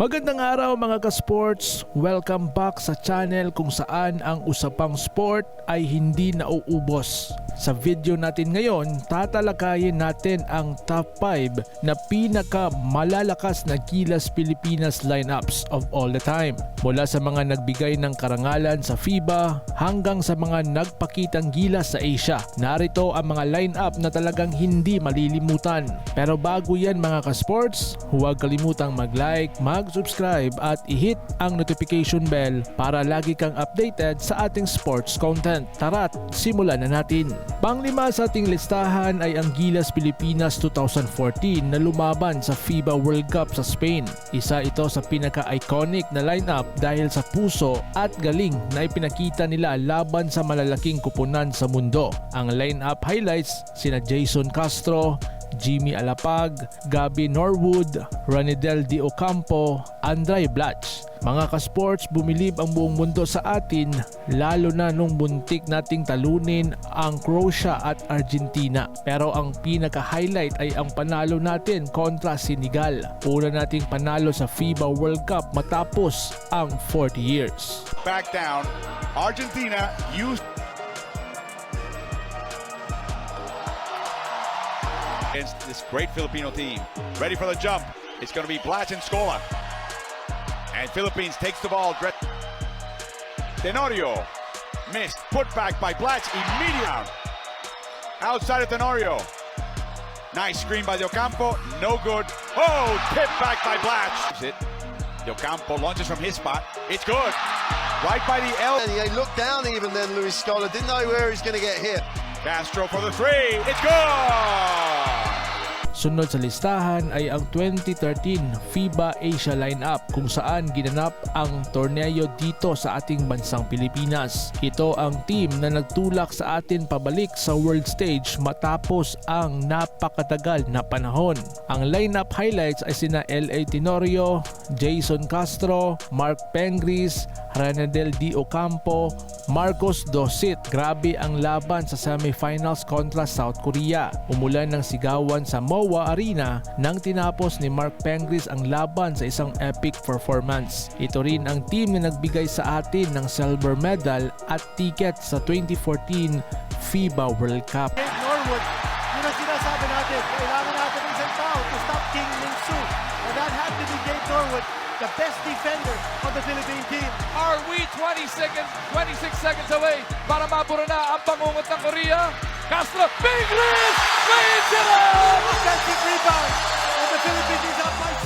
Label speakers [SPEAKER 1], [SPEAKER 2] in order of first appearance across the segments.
[SPEAKER 1] Magandang araw mga ka-sports! Welcome back sa channel kung saan ang usapang sport ay hindi nauubos. Sa video natin ngayon, tatalakayin natin ang top 5 na pinaka malalakas na Gilas Pilipinas lineups of all the time. Mula sa mga nagbigay ng karangalan sa FIBA hanggang sa mga nagpakitang gilas sa Asia. Narito ang mga lineup na talagang hindi malilimutan. Pero bago yan mga ka-sports, huwag kalimutang mag-like, mag-subscribe at i-hit ang notification bell para lagi kang updated sa ating sports content. Tara't simulan na natin. Panglima sa ating listahan ay ang Gilas Pilipinas 2014 na lumaban sa FIBA World Cup sa Spain. Isa ito sa pinaka-iconic na lineup dahil sa puso at galing na ipinakita nila laban sa malalaking kupunan sa mundo. Ang lineup highlights sina Jason Castro, Jimmy Alapag, Gabi Norwood, Ranidel Di Ocampo, Andray Blatch. Mga ka-sports, bumilib ang buong mundo sa atin lalo na nung buntik nating talunin ang Croatia at Argentina. Pero ang pinaka-highlight ay ang panalo natin kontra Senegal. Una nating panalo sa FIBA World Cup matapos ang 40 years.
[SPEAKER 2] back down. Argentina used against this great Filipino team. Ready for the jump. It's going to be Blatch and Scola. And Philippines takes the ball. Tenorio missed. Put back by Blatch. Immediate. Outside of Tenorio. Nice screen by Ocampo. No good. Oh, tip back by Blatch. It. Ocampo launches from his spot. It's good. Right by the L.
[SPEAKER 3] And he looked down even then, Luis Scola. Didn't know where he's going to get hit.
[SPEAKER 2] Castro for the three. It's good.
[SPEAKER 1] Sunod sa listahan ay ang 2013 FIBA Asia lineup kung saan ginanap ang torneo dito sa ating bansang Pilipinas. Ito ang team na nagtulak sa atin pabalik sa world stage matapos ang napakatagal na panahon. Ang lineup highlights ay sina L.A. Tenorio, Jason Castro, Mark Pengris, Ranadel Di Ocampo, Marcos Dosit. Grabe ang laban sa semifinals kontra South Korea. Umulan ng sigawan sa MOA Arena nang tinapos ni Mark Pengris ang laban sa isang epic performance. Ito rin ang team na nagbigay sa atin ng silver medal at ticket sa 2014 FIBA World Cup.
[SPEAKER 4] Norwood, yun ang sinasabi natin. Kailangan natin ng isang tao to stop King Min Soo. And that had to be Dave Norwood, the best defender on the Philippine team.
[SPEAKER 5] Are we 20 seconds, 26 seconds away para mabura na ang pangungot ng Korea? Castro! Wins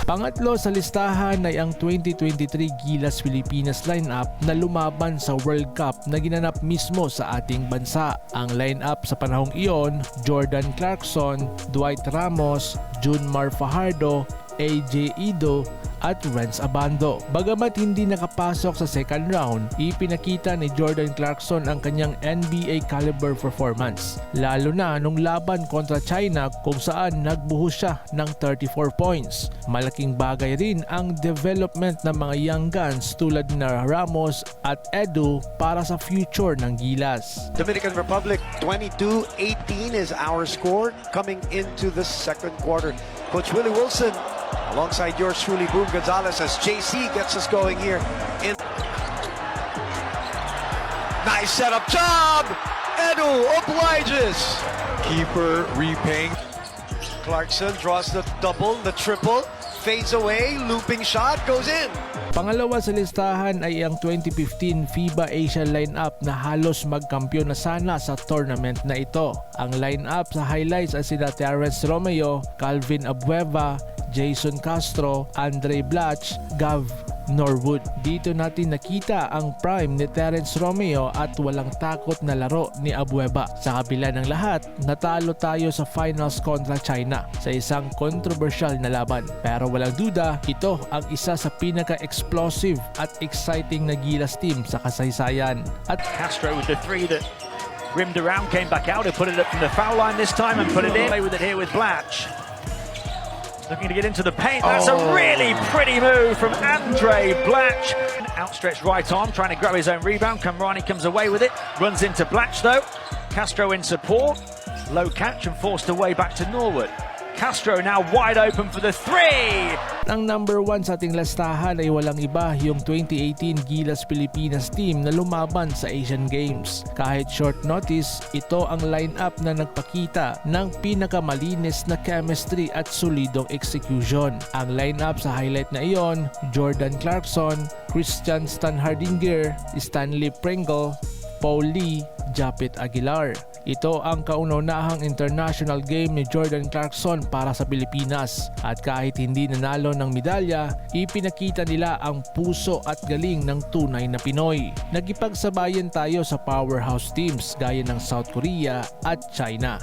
[SPEAKER 1] Pangatlo sa listahan ay ang 2023 Gilas Pilipinas lineup na lumaban sa World Cup na ginanap mismo sa ating bansa. Ang lineup sa panahong iyon, Jordan Clarkson, Dwight Ramos, Junmar Fajardo, AJ Ido at Renz Abando. Bagamat hindi nakapasok sa second round, ipinakita ni Jordan Clarkson ang kanyang NBA caliber performance. Lalo na nung laban kontra China kung saan nagbuhos siya ng 34 points. Malaking bagay rin ang development ng mga young guns tulad na Ramos at Edu para sa future ng Gilas.
[SPEAKER 6] Dominican Republic 22-18 is our score coming into the second quarter. Coach Willie Wilson alongside yours truly Boom Gonzalez as JC gets us going here in Nice setup job! Edu obliges! Keeper repaying. Clarkson draws the double, the triple, fades away, looping shot, goes in.
[SPEAKER 1] Pangalawa sa listahan ay ang 2015 FIBA Asia lineup na halos magkampiyon na sana sa tournament na ito. Ang lineup sa highlights ay sina Terrence Romeo, Calvin Abueva, Jason Castro, Andre Blatch, Gav Norwood. Dito natin nakita ang prime ni Terence Romeo at walang takot na laro ni Abueva. Sa kabila ng lahat, natalo tayo sa finals kontra China sa isang controversial na laban. Pero walang duda, ito ang isa sa pinaka-explosive at exciting na Gilas team sa kasaysayan. At
[SPEAKER 7] Castro with the three that rimmed around, came back out, he put it up from the foul line this time and put it in. Play with it here with Blatch. Looking to get into the paint. That's a oh. really pretty move from Andre Blatch. An Outstretched right arm, trying to grab his own rebound. Kamrani comes away with it. Runs into Blatch though. Castro in support. Low catch and forced away back to Norwood. Castro now wide open for the three.
[SPEAKER 1] Ang number one sa ating listahan ay walang iba yung 2018 Gilas Pilipinas team na lumaban sa Asian Games. Kahit short notice, ito ang lineup na nagpakita ng pinakamalinis na chemistry at solidong execution. Ang lineup sa highlight na iyon, Jordan Clarkson, Christian Stanhardinger, Stanley Pringle, Paul Lee, Japit Aguilar. Ito ang kauna-unahang international game ni Jordan Clarkson para sa Pilipinas at kahit hindi nanalo ng medalya, ipinakita nila ang puso at galing ng tunay na Pinoy. Nagipagsabayan tayo sa powerhouse teams gaya ng South Korea at China.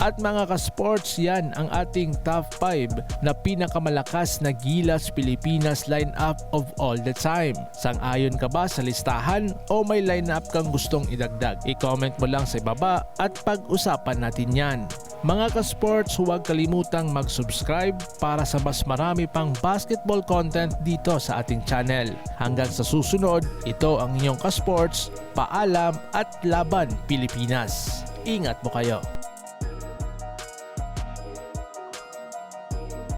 [SPEAKER 1] At mga ka-sports, yan ang ating top 5 na pinakamalakas na Gilas Pilipinas lineup of all the time. Sang-ayon ka ba sa listahan o may lineup kang gustong idagdag? I-comment mo lang sa ibaba at pag-usapan natin yan. Mga ka-sports, huwag kalimutang mag-subscribe para sa mas marami pang basketball content dito sa ating channel. Hanggang sa susunod, ito ang inyong ka-sports, paalam at laban Pilipinas. Ingat mo kayo.